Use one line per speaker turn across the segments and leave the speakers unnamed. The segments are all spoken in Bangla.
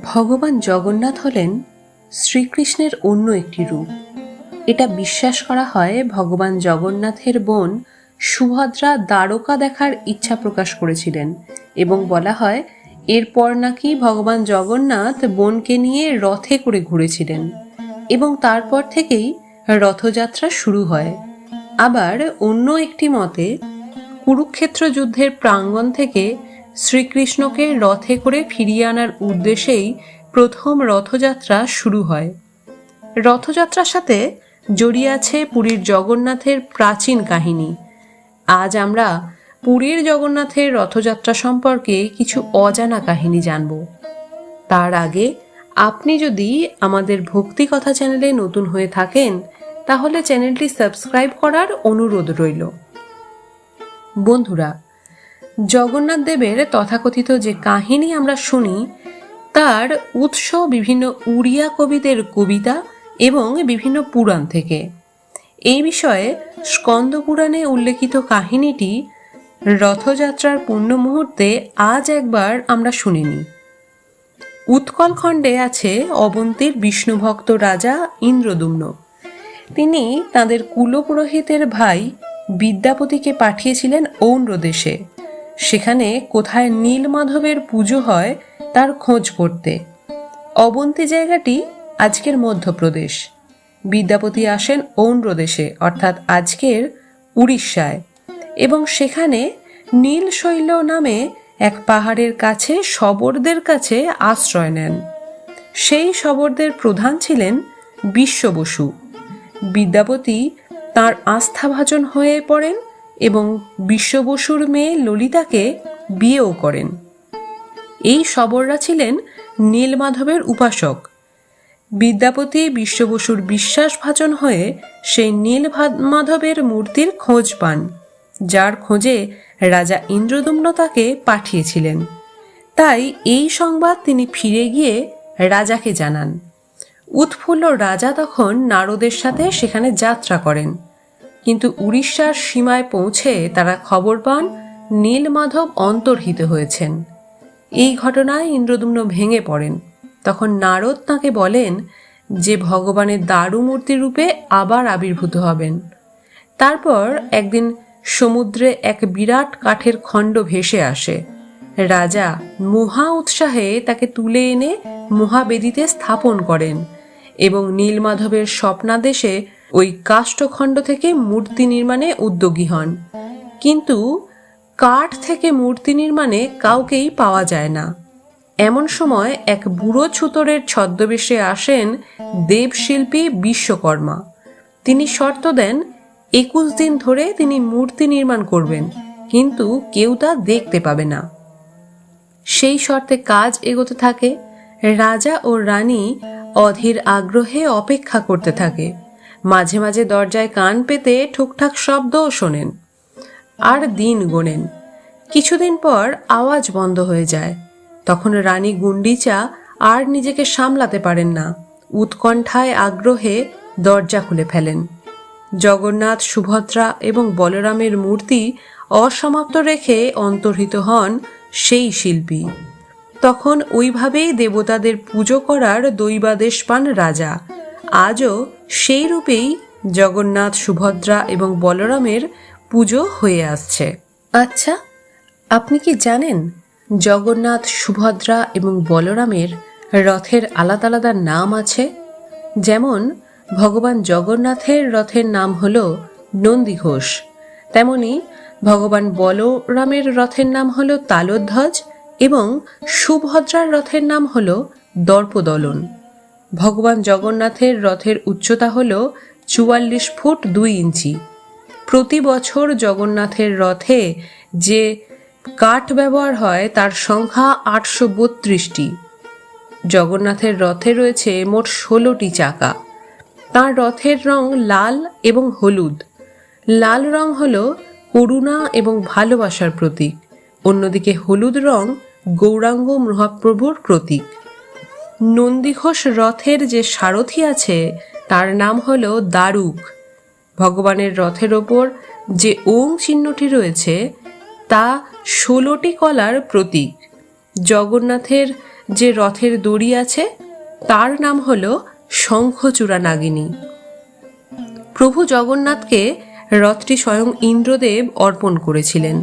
ভগবান জগন্নাথ হলেন শ্রীকৃষ্ণের অন্য একটি রূপ। এটা বিশ্বাস করা হয় ভগবান জগন্নাথের বোন সুভদ্রা দ্বারকা দেখার ইচ্ছা প্রকাশ করেছিলেন এবং বলা হয়, এরপর নাকি ভগবান জগন্নাথ বোনকে নিয়ে রথে করে ঘুরেছিলেন এবং তারপর থেকেই রথযাত্রা শুরু হয়। আবার অন্য একটি মতে, কুরুক্ষেত্র যুদ্ধের প্রাঙ্গণ থেকে শ্রীকৃষ্ণকে রথে করে ফিরিয়ে আনার উদ্দেশ্যেই প্রথম রথযাত্রা শুরু হয়। রথযাত্রার সাথে জড়িয়ে আছে পুরীর জগন্নাথের প্রাচীন কাহিনী। আজ আমরা পুরীর জগন্নাথের রথযাত্রা সম্পর্কে কিছু অজানা কাহিনী জানব। তার আগে আপনি যদি আমাদের ভক্তি কথা চ্যানেলে নতুন হয়ে থাকেন, তাহলে চ্যানেলটি সাবস্ক্রাইব করার অনুরোধ রইল। বন্ধুরা জগন্নাথ দেবের তথাকথিত যে কাহিনী আমরা শুনি, তার উৎস বিভিন্ন উড়িয়া কবিদের কবিতা এবং বিভিন্ন পুরাণ থেকে। এই বিষয়ে স্কন্দ পুরাণে উল্লেখিত কাহিনীটি রথযাত্রার পূর্ণ মুহূর্তে আজ একবার আমরা শুনিনি। উৎকল খণ্ডে আছে অবন্তীর বিষ্ণুভক্ত রাজা ইন্দ্রদুম্ন। তিনি তাদের কুলপুরোহিতের ভাই বিদ্যাপতিকে পাঠিয়েছিলেন ঔন্দ্র দেশে সেখানে কোথায় নীলমাধবের পুজো হয় তার খোঁজ করতে। অবন্তী জায়গাটি আজকের মধ্যপ্রদেশ। বিদ্যাপতি আসেন ঔন্দ্র দেশে অর্থাৎ আজকের উড়িষ্যায়। এবং সেখানে নীলশৈল নামে এক পাহাড়ের কাছে শবরদের কাছে আশ্রয় নেন। সেই শবরদের প্রধান ছিলেন বিশ্ব বসু। বিদ্যাপতি তার আস্থাভাজন হয়ে পড়েন এবং বিশ্ব বসুর মেয়ে ললিতাকে বিয়েও করেন। এই শবররা ছিলেন নীলমাধবের উপাসক। বিদ্যাপতি বিশ্ববসুর বিশ্বাসভাজন হয়ে সেই নীল মাধবের মূর্তির খোঁজ পান, যার খোঁজে রাজা ইন্দ্রদুম্ন তাকে পাঠিয়েছিলেন। তাই এই সংবাদ তিনি ফিরে গিয়ে রাজাকে জানান। উৎফুল্ল রাজা তখন নারদের সাথে সেখানে যাত্রা করেন। কিন্তু উড়িষ্যার সীমায় পৌঁছে তারা খবর পান, নীলমাধব অন্তর্হিত হয়েছেন। এই ঘটনায় ইন্দ্রদুম্ন ভেঙে পড়েন। তখন নারদ তাকে বলেন যে, ভগবানের দারু মূর্তি রূপে আবার আবির্ভূত হবেন। তারপর একদিন সমুদ্রে এক বিরাট কাঠের খণ্ড ভেসে আসে। রাজা মহা উৎসাহে তাকে তুলে এনে মহাবেদিতে স্থাপন করেন এবং নীলমাধবের স্বপ্নাদেশে ওই কাষ্ঠখণ্ড থেকে মূর্তি নির্মাণে উদ্যোগী হন। কিন্তু কাঠ থেকে মূর্তি নির্মাণে কাউকেই পাওয়া যায় না। এমন সময় এক বুড়ো ছুতরের ছদ্মবেশে আসেন দেবশিল্পী বিশ্বকর্মা। তিনি শর্ত দেন, একুশ দিন ধরে তিনি মূর্তি নির্মাণ করবেন, কিন্তু কেউ তা দেখতে পাবে না। সেই শর্তে কাজ এগোতে থাকে, রাজা ও রানী অধীর আগ্রহে অপেক্ষা করতে থাকে। মাঝে মাঝে দরজায় কান পেতে ঠুকঠাক শব্দও শোনেন। আর দিন গোনেন। কিছুদিন পর আওয়াজ বন্ধ হয়ে যায়। তখন রানী গুন্ডিচা আর নিজেকে সামলাতে পারেন না। উৎকণ্ঠায় আগ্রহে দরজা খুলে ফেলেন। জগন্নাথ, সুভদ্রা এবং বলরামের মূর্তি অসমাপ্ত রেখে অন্তর্হিত হন সেই শিল্পী। তখন ওইভাবেই দেবতাদের পুজো করার দৈবাদেশ পান রাজা। আজও সেই রূপেই জগন্নাথ, সুভদ্রা এবং বলরামের পুজো হয়ে আসছে। আচ্ছা আপনি কি জানেন জগন্নাথ, সুভদ্রা এবং বলরামের রথের আলাদা আলাদা নাম আছে? যেমন, ভগবান জগন্নাথের রথের নাম হল নন্দী ঘোষ। তেমনি, ভগবান বলরামের রথের নাম হল তালোধ্বজ এবং সুভদ্রার রথের নাম হল দর্পদলন। ভগবান জগন্নাথের রথের উচ্চতা হল চুয়াল্লিশ ফুট দুই ইঞ্চি। প্রতি বছর জগন্নাথের রথে যে কাঠ ব্যবহার হয়, তার সংখ্যা আটশো বত্রিশটি। জগন্নাথের রথে রয়েছে মোট ষোলোটি চাকা। তার রথের রং লাল এবং হলুদ। লাল রং হল করুণা এবং ভালোবাসার প্রতীক। অন্যদিকে হলুদ রং গৌরাঙ্গ মহাপ্রভুর প্রতীক। নন্দীঘোষ রথের যে সারথি আছে, তার নাম হল দারুক। ভগবানের রথের ওপর যে ওং চিহ্নটি রয়েছে, তা ষোলোটি কলার প্রতীক। জগন্নাথের যে রথের দড়ি আছে, তার নাম হল শঙ্খচূড়া নাগিনী প্রভু জগন্নাথকে রথটি স্বয়ং ইন্দ্রদেব অর্পণ করেছিলেন।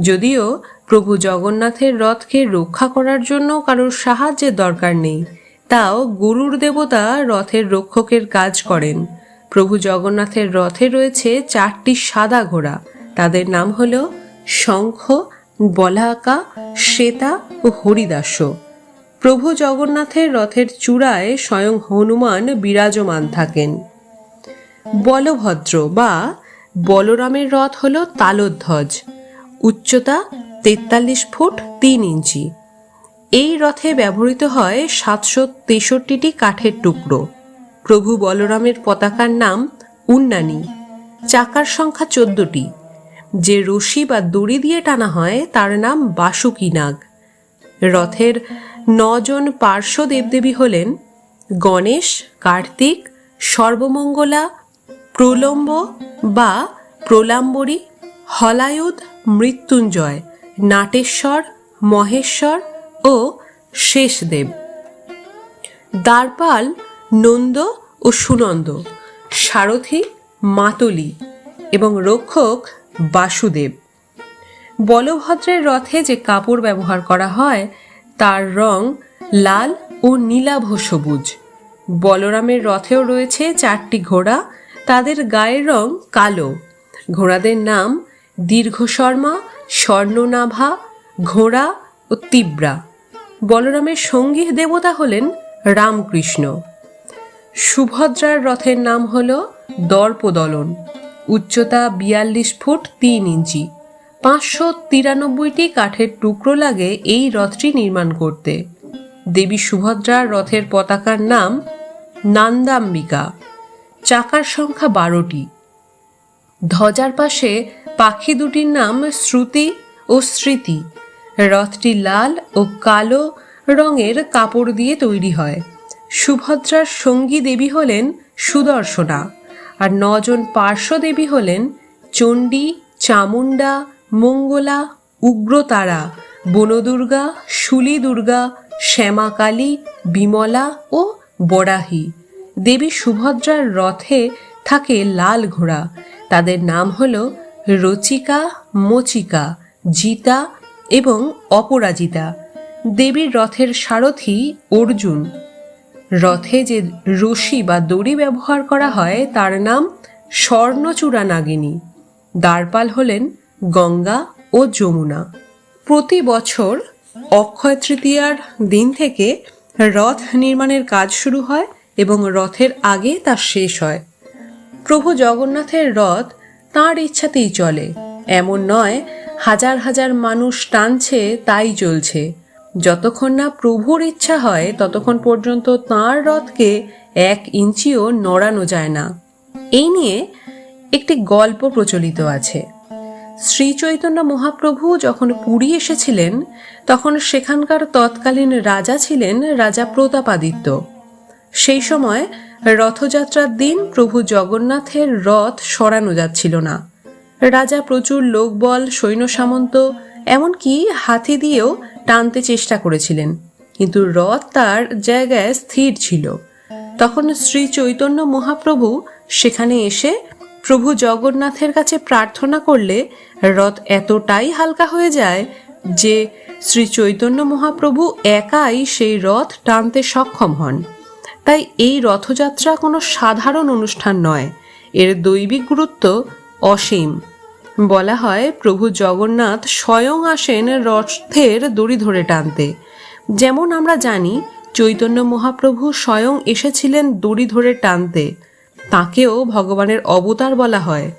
যদিও প্রভু জগন্নাথের রথকে রক্ষা করার জন্য কারোর সাহায্যের দরকার নেই তাও গুরুর দেবতা রথের রক্ষকের কাজ করেন। প্রভু জগন্নাথের রথে রয়েছে চারটি সাদা ঘোড়া। তাদের নাম হল শঙ্খ, বলাকা, শ্বেতা ও হরিদাস। প্রভু জগন্নাথের রথের চূড়ায় স্বয়ং হনুমান বিরাজমান থাকেন। বলভদ্র বা বলরামের রথ হল তালোধ্বজ। উচ্চতা তেতাল্লিশ ফুট তিন ইঞ্চি। এই রথে ব্যবহৃত হয় সাতশো তেষট্টিটি কাঠের টুকরো। প্রভু বলরামের পতাকার নাম উন্নানি। চাকার সংখ্যা চোদ্দটি। যে রশি বা দড়ি দিয়ে টানা হয়, তার নাম বাসুকি নাগ। রথের নজন পার্শ্ব দেবদেবী হলেন গণেশ, কার্তিক, সর্বমঙ্গলা, প্রলম্ব বা প্রলাম্বরী, হলায়ুধ, মৃত্যুঞ্জয়, নাটেশ্বর, মহেশ্বর ও শেষদেব। দ্বারপাল, নন্দ ও সুনন্দ, সারথি, মাতলি এবং রক্ষক বাসুদেব। বলভদ্রের রথে যে কাপড় ব্যবহার করা হয়, তার রং লাল ও নীলাভ সবুজ। বলরামের রথেও রয়েছে চারটি ঘোড়া, তাদের গায়ের রং কালো। ঘোড়াদের নাম দীর্ঘ শর্মা স্বর্ণনাভা, ঘোড়া ও তিব্রা। বলরামের সঙ্গী দেবতা হলেন রামকৃষ্ণ। সুভদ্রার রথের নাম হল দর্পদলন। উচ্চতা বিয়াল্লিশ ফুট তিন ইঞ্চি। পাঁচশো তিরানব্বইটি কাঠের টুকরো লাগে এই রথটি নির্মাণ করতে। দেবী সুভদ্রার রথের পতাকার নাম নান্দাম্বিকা। চাকার সংখ্যা বারোটি। ধ্বজার পাশে পাখি দুটির নাম শ্রুতি ও স্মৃতি। রথটি লাল ও কালো রঙের কাপড় দিয়ে তৈরি হয়। সুভদ্রার সঙ্গী দেবী হলেন সুদর্শনা আর নজন পার্শ্ব দেবী হলেন চণ্ডী, চামুণ্ডা, মঙ্গলা, উগ্রতারা, বনদুর্গা শুলি দুর্গা শ্যামাকালী, বিমলা ও বরাহি। দেবী সুভদ্রার রথে থাকে লাল ঘোড়া। তাদের নাম হল রচিকা, মচিকা, জিতা এবং অপরাজিতা, দেবীর রথের সারথি অর্জুন। রথে যে রশি বা দড়ি ব্যবহার করা হয়, তার নাম স্বর্ণচূড়া নাগিনী দ্বারপাল হলেন গঙ্গা ও যমুনা। প্রতি বছর অক্ষয় তৃতীয়ার দিন থেকে রথ নির্মাণের কাজ শুরু হয় এবং রথের আগে তা শেষ হয়। প্রভু জগন্নাথের রথ তাঁর ইচ্ছাতেই চলে, এমন নয় হাজার হাজার মানুষ টানছে, তাই চলছে যতক্ষণ না প্রভুর ইচ্ছা হয়, ততক্ষণ পর্যন্ত তাঁর রথকে এক ইঞ্চিও নড়ানো যায় না। এই নিয়ে একটি গল্প প্রচলিত আছে। শ্রী চৈতন্য মহাপ্রভু যখন পুরী এসেছিলেন, তখন সেখানকার তৎকালীন রাজা ছিলেন রাজা প্রতাপাদিত্য। সেই সময় রথযাত্রার দিন প্রভু জগন্নাথের রথ সরানো যাচ্ছিল না। রাজা প্রচুর লোকবল, সৈন্য সামন্ত, এমনকি হাতি দিয়েও টানতে চেষ্টা করেছিলেন। কিন্তু রথ তার জায়গায় স্থির ছিল। তখন শ্রী চৈতন্য মহাপ্রভু সেখানে এসে প্রভু জগন্নাথের কাছে প্রার্থনা করলে রথ এতটাই হালকা হয়ে যায় যে শ্রী চৈতন্য মহাপ্রভু একাই সেই রথ টানতে সক্ষম হন। তাই এই রথযাত্রা কোনো সাধারণ অনুষ্ঠান নয়। এর দৈবিক গুরুত্ব অসীম। বলা হয়, প্রভু জগন্নাথ স্বয়ং আসেন রথের দড়ি ধরে টানতে। যেমন আমরা জানি, চৈতন্য মহাপ্রভু স্বয়ং এসেছিলেন দড়ি ধরে টানতে। তাকেও ভগবানের অবতার বলা হয়।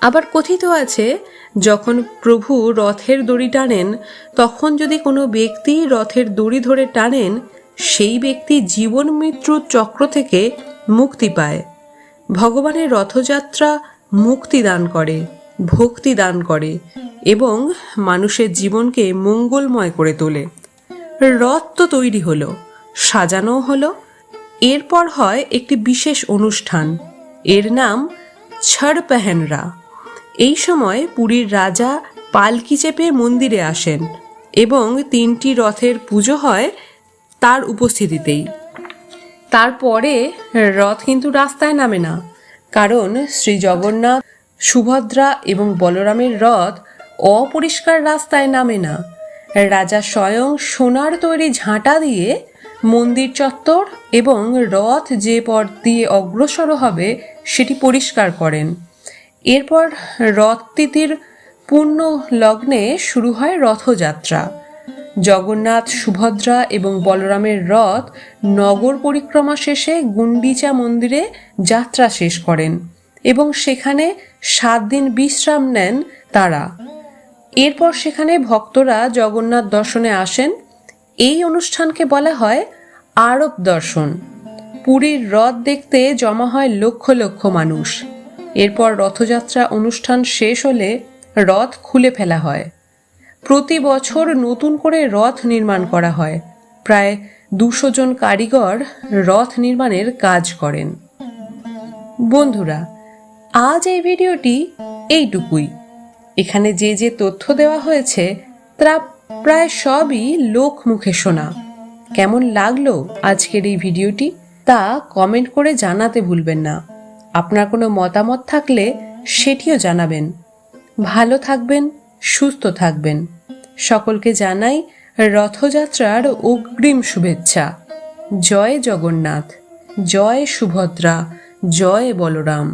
আবার কথিত আছে, যখন প্রভু রথের দড়ি টানেন, তখন যদি কোনো ব্যক্তি রথের দড়ি ধরে টানেন, সেই ব্যক্তি জীবন মৃত্যুর চক্র থেকে মুক্তি পায়। ভগবানের রথযাত্রা মুক্তি দান করে। ভক্তি দান করে এবং মানুষের জীবনকে মঙ্গলময় করে তোলে। রথ তো তৈরি হলো সাজানো হলো। এরপর হয় একটি বিশেষ অনুষ্ঠান। এর নাম ছড় পেহেনরা এই সময় পুরীর রাজা পালকি চেপে মন্দিরে আসেন এবং তিনটি রথের পুজো হয় তার উপস্থিতিতেই। তারপরে রথ কিন্তু রাস্তায় নামে না, কারণ শ্রী জগন্নাথ সুভদ্রা এবং বলরামের রথ অপরিষ্কার রাস্তায় নামে না। রাজা স্বয়ং সোনার তৈরি ঝাঁটা দিয়ে মন্দির চত্বর এবং রথ যে পথ দিয়ে অগ্রসর হবে সেটি পরিষ্কার করেন। এরপর রথ তিথির পূর্ণ লগ্নে শুরু হয় রথযাত্রা। জগন্নাথ, সুভদ্রা এবং বলরামের রথ নগর পরিক্রমা শেষে গুন্ডিচা মন্দিরে যাত্রা শেষ করেন এবং সেখানে সাত দিন বিশ্রাম নেন তারা। এরপর সেখানে ভক্তরা জগন্নাথ দর্শনে আসেন। এই অনুষ্ঠানকে বলা হয় আরব দর্শন। পুরীর রথ দেখতে জমা হয় লক্ষ লক্ষ মানুষ। এরপর রথযাত্রা অনুষ্ঠান শেষ হলে রথ খুলে ফেলা হয়। প্রতি বছর নতুন করে রথ নির্মাণ করা হয়। প্রায় দুশো জন কারিগর রথ নির্মাণের কাজ করেন। বন্ধুরা আজ এই ভিডিওটি এইটুকুই। এখানে যে যে তথ্য দেওয়া হয়েছে, তা প্রায় সবই লোক মুখে শোনা। কেমন লাগল আজকের এই ভিডিওটি, তা কমেন্ট করে জানাতে ভুলবেন না। আপনার কোনো মতামত থাকলে সেটিও জানাবেন। ভালো থাকবেন, সুস্থ থাকবেন। সকলকে জানাই রথযাত্রার অগ্রিম শুভেচ্ছা। জয় জগন্নাথ, জয় সুভদ্রা, জয় বলরাম।